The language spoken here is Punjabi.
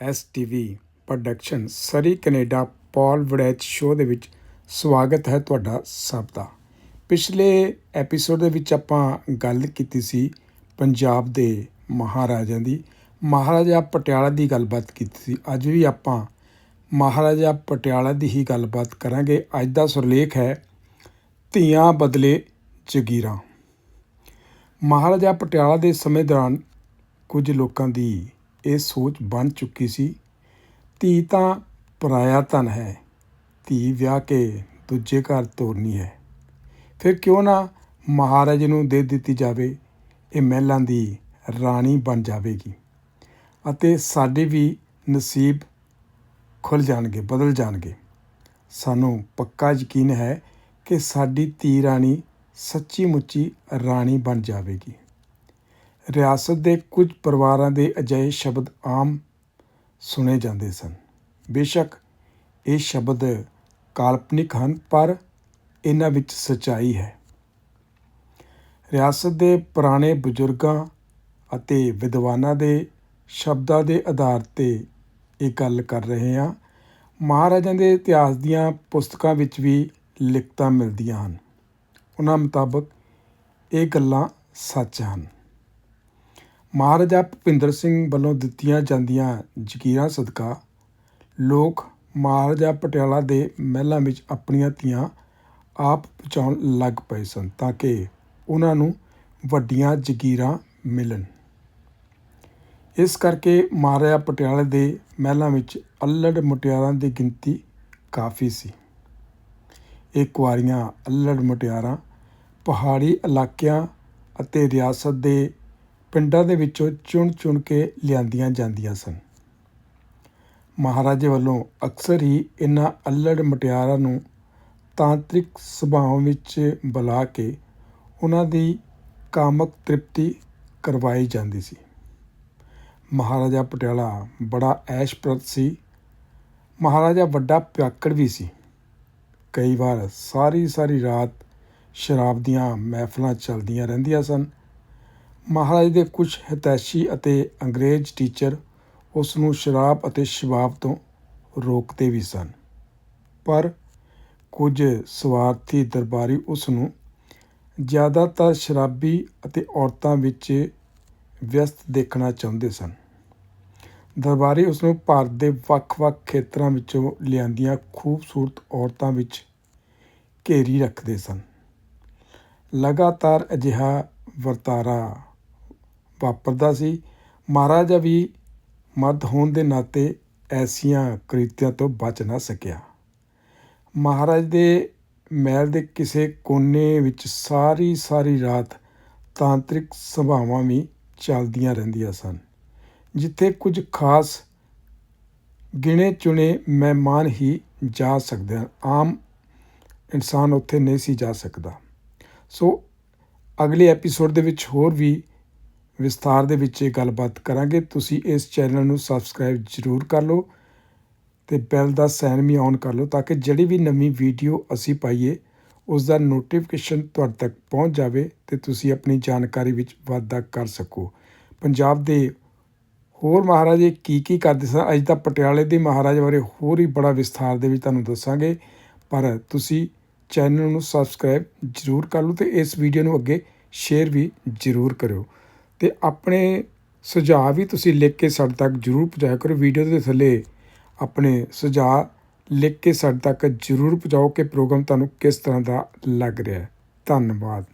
STV production Surrey Canada Paul Warraich show ਦੇ ਵਿੱਚ ਸਵਾਗਤ ਹੈ ਤੁਹਾਡਾ ਸਭ ਦਾ। ਪਿਛਲੇ ਐਪੀਸੋਡ ਦੇ ਵਿੱਚ ਆਪਾਂ ਗੱਲ ਕੀਤੀ ਸੀ ਪੰਜਾਬ ਦੇ ਮਹਾਰਾਜਿਆਂ ਦੀ। ਮਹਾਰਾਜਾ ਪਟਿਆਲਾ ਦੀ ਗੱਲਬਾਤ ਕੀਤੀ ਸੀ। ਅੱਜ ਵੀ ਆਪਾਂ ਮਹਾਰਾਜਾ ਪਟਿਆਲਾ ਦੀ ਹੀ ਗੱਲਬਾਤ ਕਰਾਂਗੇ। ਅੱਜ ਦਾ ਸੁਰਲੇਖ ਹੈ ਧੀਆਂ ਬਦਲੇ ਜਗੀਰਾਂ। ਮਹਾਰਾਜਾ ਪਟਿਆਲਾ ਦੇ ਸਮੇਂ ਦੌਰਾਨ ਕੁਝ ਲੋਕਾਂ ਦੀ ਇਹ ਸੋਚ ਬਣ ਚੁੱਕੀ ਸੀ। ਧੀ ਤਾਂ ਪਰਾਇਆ ਧਨ ਹੈ। ਧੀ ਵਿਆਹ ਕੇ ਦੂਜੇ ਘਰ ਤੋਰਨੀ ਹੈ। ਫਿਰ ਕਿਉਂ ਨਾ ਮਹਾਰਾਜ ਨੂੰ ਦੇ ਦਿੱਤੀ ਜਾਵੇ। ਇਹ ਮਹਿਲਾਂ ਦੀ ਰਾਣੀ ਬਣ ਜਾਵੇਗੀ ਅਤੇ ਸਾਡੇ ਵੀ ਨਸੀਬ ਖੁੱਲ ਜਾਣਗੇ, ਬਦਲ ਜਾਣਗੇ। ਸਾਨੂੰ ਪੱਕਾ ਯਕੀਨ ਹੈ ਕਿ ਸਾਡੀ ਧੀ ਰਾਣੀ ਸੱਚੀ ਮੁੱਚੀ ਰਾਣੀ ਬਣ ਜਾਵੇਗੀ। ਰਿਆਸਤ ਦੇ ਕੁਝ ਪਰਿਵਾਰਾਂ ਦੇ ਅਜਿਹੇ ਸ਼ਬਦ ਆਮ ਸੁਣੇ ਜਾਂਦੇ ਸਨ। ਬੇਸ਼ੱਕ ਇਹ ਸ਼ਬਦ ਕਾਲਪਨਿਕ ਹਨ, ਪਰ ਇਹਨਾਂ ਵਿੱਚ ਸਚਾਈ ਹੈ। ਰਿਆਸਤ ਦੇ ਪੁਰਾਣੇ ਬਜ਼ੁਰਗਾਂ ਅਤੇ ਵਿਦਵਾਨਾਂ ਦੇ ਸ਼ਬਦਾਂ ਦੇ ਆਧਾਰ ਤੇ ਇਹ ਗੱਲ ਕਰ ਰਹੇ ਹਾਂ। ਮਹਾਰਾਜਾਂ ਦੇ ਇਤਿਹਾਸ ਦੀਆਂ ਪੁਸਤਕਾਂ ਵਿੱਚ ਵੀ ਲਿਖਤਾਂ ਮਿਲਦੀਆਂ ਹਨ। ਉਹਨਾਂ ਮੁਤਾਬਕ ਇਹ ਗੱਲਾਂ ਸੱਚ ਹਨ। ਮਹਾਰਾਜਾ ਭੁਪਿੰਦਰ ਸਿੰਘ ਵੱਲੋਂ ਦਿੱਤੀਆਂ ਜਾਂਦੀਆਂ ਜ਼ਕੀਰਾਂ ਸਦਕਾ ਲੋਕ ਮਹਾਰਾਜਾ ਪਟਿਆਲਾ ਦੇ ਮਹਿਲਾਂ ਵਿੱਚ ਆਪਣੀਆਂ ਧੀਆਂ ਆਪ ਪਹੁੰਚਾਉਣ ਲੱਗ ਪਏ ਸਨ ਤਾਂ ਕਿ ਉਹਨਾਂ ਨੂੰ ਵੱਡੀਆਂ ਜ਼ਕੀਰਾਂ ਮਿਲਣ। ਇਸ ਕਰਕੇ ਮਹਾਰਾਜਾ ਪਟਿਆਲਾ ਦੇ ਮਹਿਲਾਂ ਵਿੱਚ ਅੱਲੜ ਮੁਟਿਆਰਾਂ ਦੀ ਗਿਣਤੀ ਕਾਫੀ ਸੀ। ਇਹ ਕੁਆਰੀਆਂ ਅੱਲੜ ਮੁਟਿਆਰਾਂ ਪਹਾੜੀ ਇਲਾਕਿਆਂ ਅਤੇ ਰਿਆਸਤ ਦੇ ਪਿੰਡਾਂ ਦੇ ਵਿੱਚੋਂ ਚੁਣ ਚੁਣ ਕੇ ਲਿਆਂਦੀਆਂ ਜਾਂਦੀਆਂ ਸਨ। ਮਹਾਰਾਜੇ ਵੱਲੋਂ ਅਕਸਰ ਹੀ ਇਹਨਾਂ ਅੱਲੜ ਮੁਟਿਆਰਾਂ ਨੂੰ ਤਾਂਤਰਿਕ ਸੁਭਾਅ ਵਿੱਚ ਬੁਲਾ ਕੇ ਉਹਨਾਂ ਦੀ ਕਾਮਕ ਤ੍ਰਿਪਤੀ ਕਰਵਾਈ ਜਾਂਦੀ ਸੀ। ਮਹਾਰਾਜਾ ਪਟਿਆਲਾ ਬੜਾ ਐਸ਼ਪ੍ਰਦ ਸੀ। ਮਹਾਰਾਜਾ ਵੱਡਾ ਪਿਆਕੜ ਵੀ ਸੀ। ਕਈ ਵਾਰ ਸਾਰੀ ਸਾਰੀ ਰਾਤ ਸ਼ਰਾਬ ਦੀਆਂ ਮਹਿਫਲਾਂ ਚੱਲਦੀਆਂ ਰਹਿੰਦੀਆਂ ਸਨ। ਮਹਾਰਾਜ ਦੇ ਕੁਝ ਹਿਤੈਸ਼ੀ ਅਤੇ ਅੰਗਰੇਜ਼ ਟੀਚਰ ਉਸ ਨੂੰ ਸ਼ਰਾਬ ਅਤੇ ਸ਼ਬਾਬ ਤੋਂ ਰੋਕਦੇ ਵੀ ਸਨ। ਪਰ ਕੁਝ ਸਵਾਰਥੀ ਦਰਬਾਰੀ ਉਸ ਨੂੰ ਜ਼ਿਆਦਾਤਰ ਸ਼ਰਾਬੀ ਅਤੇ ਔਰਤਾਂ ਵਿੱਚ ਵਿਅਸਤ ਦੇਖਣਾ ਚਾਹੁੰਦੇ ਸਨ। ਦਰਬਾਰੀ ਉਸ ਨੂੰ ਭਾਰਤ ਦੇ ਵੱਖ-ਵੱਖ ਖੇਤਰਾਂ ਵਿੱਚੋਂ ਲਿਆਂਦੀਆਂ ਖੂਬਸੂਰਤ ਔਰਤਾਂ ਵਿੱਚ ਘੇਰੀ ਰੱਖਦੇ ਸਨ। ਲਗਾਤਾਰ ਅਜਿਹਾ ਵਰਤਾਰਾ ਵਾਪਰਦਾ ਸੀ। ਮਹਾਰਾਜਾ ਵੀ ਮਰਦ ਹੋਣ ਦੇ ਨਾਤੇ ਐਸੀਆਂ ਕ੍ਰਿਤੀਆਂ ਤੋਂ ਬਚ ਨਾ ਸਕਿਆ। ਮਹਾਰਾਜ ਦੇ ਮਹਿਲ ਦੇ ਕਿਸੇ ਕੋਨੇ ਵਿੱਚ ਸਾਰੀ ਸਾਰੀ ਰਾਤ ਤਾਂਤਰਿਕ ਸਭਾਵਾਂ ਵੀ ਚੱਲਦੀਆਂ ਰਹਿੰਦੀਆਂ ਸਨ। ਜਿੱਥੇ ਕੁਝ ਖਾਸ ਗਿਣੇ ਚੁਣੇ ਮਹਿਮਾਨ ਹੀ ਜਾ ਸਕਦੇ ਹਨ। ਆਮ ਇਨਸਾਨ ਉੱਥੇ ਨਹੀਂ ਸੀ ਜਾ ਸਕਦਾ। ਸੋ ਅਗਲੇ ਐਪੀਸੋਡ ਦੇ ਵਿੱਚ ਹੋਰ ਵੀ ਵਿਸਥਾਰ ਦੇ ਵਿੱਚ ਇਹ ਗੱਲਬਾਤ ਕਰਾਂਗੇ। ਤੁਸੀਂ ਇਸ ਚੈਨਲ ਨੂੰ ਸਬਸਕ੍ਰਾਈਬ ਜ਼ਰੂਰ ਕਰ ਲਓ ਤੇ ਬੈਲ ਦਾ ਸਾਈਨ ਵੀ ਔਨ ਕਰ ਲਓ ਤਾਂ ਕਿ ਜਿਹੜੀ ਵੀ ਨਵੀਂ ਵੀਡੀਓ ਅਸੀਂ ਪਾਈਏ ਉਸ ਦਾ ਨੋਟੀਫਿਕੇਸ਼ਨ ਤੁਹਾਡੇ ਤੱਕ ਪਹੁੰਚ ਜਾਵੇ ਤੇ ਤੁਸੀਂ ਆਪਣੀ ਜਾਣਕਾਰੀ ਵਿੱਚ ਵਾਧਾ ਕਰ ਸਕੋ। ਪੰਜਾਬ ਦੇ ਹੋਰ ਮਹਾਰਾਜੇ ਕੀ ਕੀ ਕਰਦੇ ਸਨ? ਅੱਜ ਤਾਂ ਪਟਿਆਲੇ ਦੇ ਮਹਾਰਾਜੇ ਬਾਰੇ ਹੋਰ ਹੀ ਬੜਾ ਵਿਸਥਾਰ ਦੇ ਵਿੱਚ ਤੁਹਾਨੂੰ ਦੱਸਾਂਗੇ, ਪਰ ਤੁਸੀਂ ਚੈਨਲ ਨੂੰ ਸਬਸਕ੍ਰਾਈਬ ਜ਼ਰੂਰ ਕਰ ਲਓ ਤੇ ਇਸ ਵੀਡੀਓ ਨੂੰ ਅੱਗੇ ਸ਼ੇਅਰ ਵੀ ਜ਼ਰੂਰ ਕਰਿਓ। ਤੇ ਆਪਣੇ ਸੁਝਾਅ ਵੀ ਤੁਸੀਂ ਲਿਖ ਕੇ ਸਾਡੇ ਤੱਕ ਜ਼ਰੂਰ ਪਹੁੰਚਾਇਆ ਕਰੋ। ਵੀਡੀਓ ਦੇ ਥੱਲੇ ਆਪਣੇ ਸੁਝਾਅ ਲਿਖ ਕੇ ਸਾਡੇ ਤੱਕ ਜ਼ਰੂਰ ਪਹੁੰਚਾਓ ਕਿ ਪ੍ਰੋਗਰਾਮ ਤੁਹਾਨੂੰ ਕਿਸ ਤਰ੍ਹਾਂ ਦਾ ਲੱਗ ਰਿਹਾ ਧੰਨਵਾਦ।